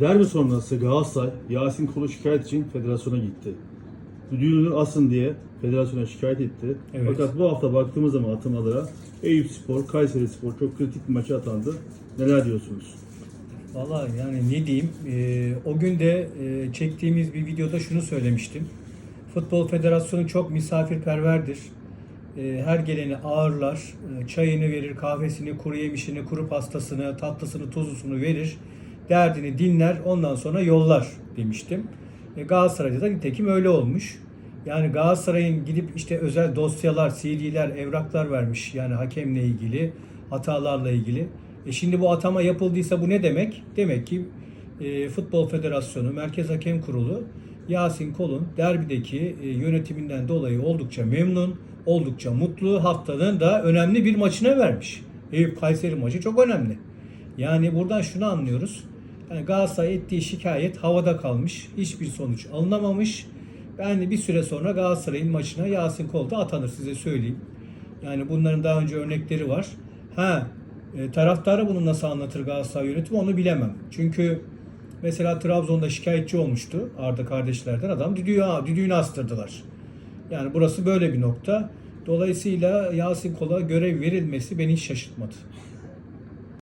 Derbi sonrası Galatasaray Yasin Kol'u şikayet için federasyona gitti. Düdüğünü asın diye federasyona şikayet etti. Evet. Fakat bu hafta baktığımız zaman atamalara Eyüp Spor, Kayseri Spor çok kritik bir maça atandı. Neler diyorsunuz? Valla yani ne diyeyim, e, o gün de e, çektiğimiz bir videoda şunu söylemiştim. Futbol Federasyonu çok misafirperverdir. E, her geleni ağırlar, e, çayını verir, kahvesini, kuru yemişini, kuru pastasını, tatlısını, tuzlusunu verir. Derdini dinler, ondan sonra yollar demiştim. E, Galatasaray'da da nitekim öyle olmuş. Yani Galatasaray'ın gidip işte özel dosyalar, CD'ler, evraklar vermiş. Yani hakemle ilgili, hatalarla ilgili. E şimdi bu atama yapıldıysa bu ne demek? Demek ki e, Futbol Federasyonu, Merkez Hakem Kurulu Yasin Kol'un derbideki e, yönetiminden dolayı oldukça memnun, oldukça mutlu. Haftanın da önemli bir maçına vermiş. Eyüp Kayseri maçı çok önemli. Yani buradan şunu anlıyoruz. Yani Galatasaray ettiği şikayet havada kalmış. Hiçbir sonuç alınamamış. Yani bir süre sonra Galatasaray'ın maçına Yasin Kol da atanır size söyleyeyim. Yani bunların daha önce örnekleri var. Ha e, bunu nasıl anlatır Galatasaray yönetimi onu bilemem. Çünkü mesela Trabzon'da şikayetçi olmuştu Arda kardeşlerden adam düdüğü, düdüğünü astırdılar. Yani burası böyle bir nokta. Dolayısıyla Yasin Kol'a görev verilmesi beni hiç şaşırtmadı.